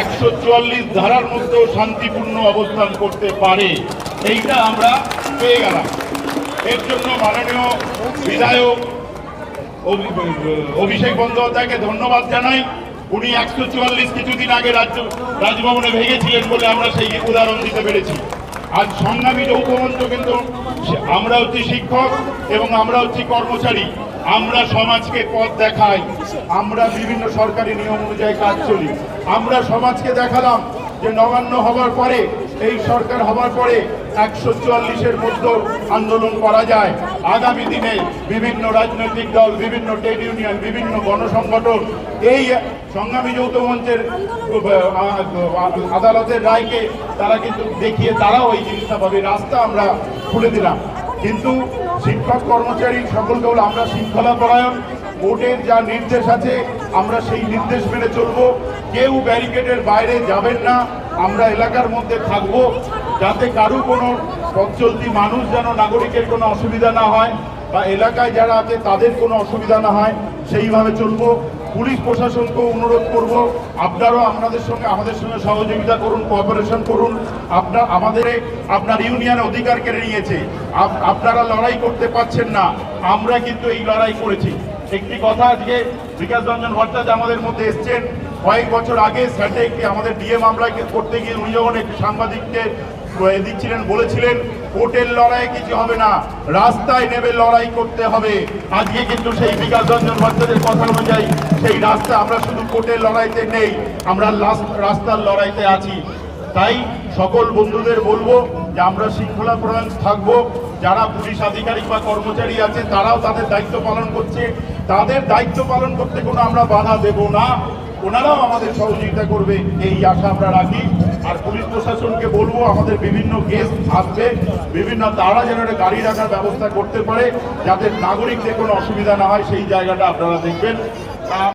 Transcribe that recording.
একশো চুয়াল্লিশ ধারার মধ্যেও শান্তিপূর্ণ অবস্থান করতে পারে। এইটা আমরা পেয়ে গেলাম। এর জন্য মাননীয় বিধায়ক অভিষেক বন্দ্যোপাধ্যায়কে ধন্যবাদ জানাই। উনি একশো চুয়াল্লিশ কিছুদিন আগে রাজ্য রাজভবনে ভেঙেছিলেন বলে আমরা সেই উদাহরণ দিতে পেরেছি। আজ সংগ্রামী যৌথ মঞ্চ কিন্তু আমরা হচ্ছি শিক্ষক এবং আমরা হচ্ছি কর্মচারী। আমরা সমাজকে পথ দেখাই। আমরা বিভিন্ন সরকারি নিয়ম অনুযায়ী কাজ চলি। আমরা সমাজকে দেখালাম যে নবান্ন হবার পরে, এই সরকার হবার পরে একশো চুয়াল্লিশের মধ্যে আন্দোলন করা যায়। আগামী দিনে বিভিন্ন রাজনৈতিক দল, বিভিন্ন ট্রেড ইউনিয়ন, বিভিন্ন গণসংগঠন এই সংগ্রামী যৌথ মঞ্চের আদালতের রায়কে তারা কিন্তু দেখিয়ে তারাও এই জিনিসটা পাবে রাস্তা আমরা খুলে দিলাম। কিন্তু শিক্ষক কর্মচারী সকলকে বলে আমরা শৃঙ্খলা পরায়ণ। কোর্টের যা নির্দেশ আছে, আমরা সেই নির্দেশ মেনে চলবো। কেউ ব্যারিকেডের বাইরে যাবেন না। আমরা এলাকার মধ্যে থাকব। যাতে কারও কোনো পথ মানুষ যেন নাগরিকের কোনো অসুবিধা না হয় বা এলাকায় যারা আছে, তাদের কোনো অসুবিধা না হয়, সেইভাবে চলবো। পুলিশ প্রশাসনকেও অনুরোধ করব, আপনারাও আপনাদের সঙ্গে, আমাদের সঙ্গে সহযোগিতা করুন কোঅপারেশন করুন। আপনার আমাদের, আপনার ইউনিয়ন অধিকার কেড়ে নিয়েছে। আপনারা লড়াই করতে পারছেন না। আমরা কিন্তু এই লড়াই করেছি। একটি কথা আজকে বিকাশ রঞ্জন ভট্টাচার্য আমাদের মধ্যে এসছেন। কয়েক বছর আগে স্যাটে একটি আমাদের ডিএ মামলা করতে গিয়ে উনি যখন একটি সাংবাদিককে দিচ্ছিলেন, বলেছিলেন, কোর্টের লড়াই কিছু হবে না, রাস্তায় নেমে লড়াই করতে হবে। আজকে কিন্তু সেই বিকাশ রঞ্জন ভট্টাচার্যের কথা অনুযায়ী সেই রাস্তা আমরা শুধু কোর্টের লড়াইতে নেই, আমরা রাস্তার লড়াইতে আছি। তাই সকল বন্ধুদের বলব যে আমরা শৃঙ্খলা প্রধান থাকব। যারা পুলিশ আধিকারিক বা কর্মচারী আছে, তারাও তাদের দায়িত্ব পালন করছে। তাদের দায়িত্ব পালন করতে কোনো আমরা বাধা দেব না। ওনারাও আমাদের সহযোগিতা করবে, এই আশা আমরা রাখি। আর পুলিশ প্রশাসনকে বলব, আমাদের বিভিন্ন গেস্ট আসবে বিভিন্ন তারা যেন একটা গাড়ি রাখার ব্যবস্থা করতে পারে, যাতে নাগরিকদের কোনো অসুবিধা না হয়, সেই জায়গাটা আপনারা দেখবেন।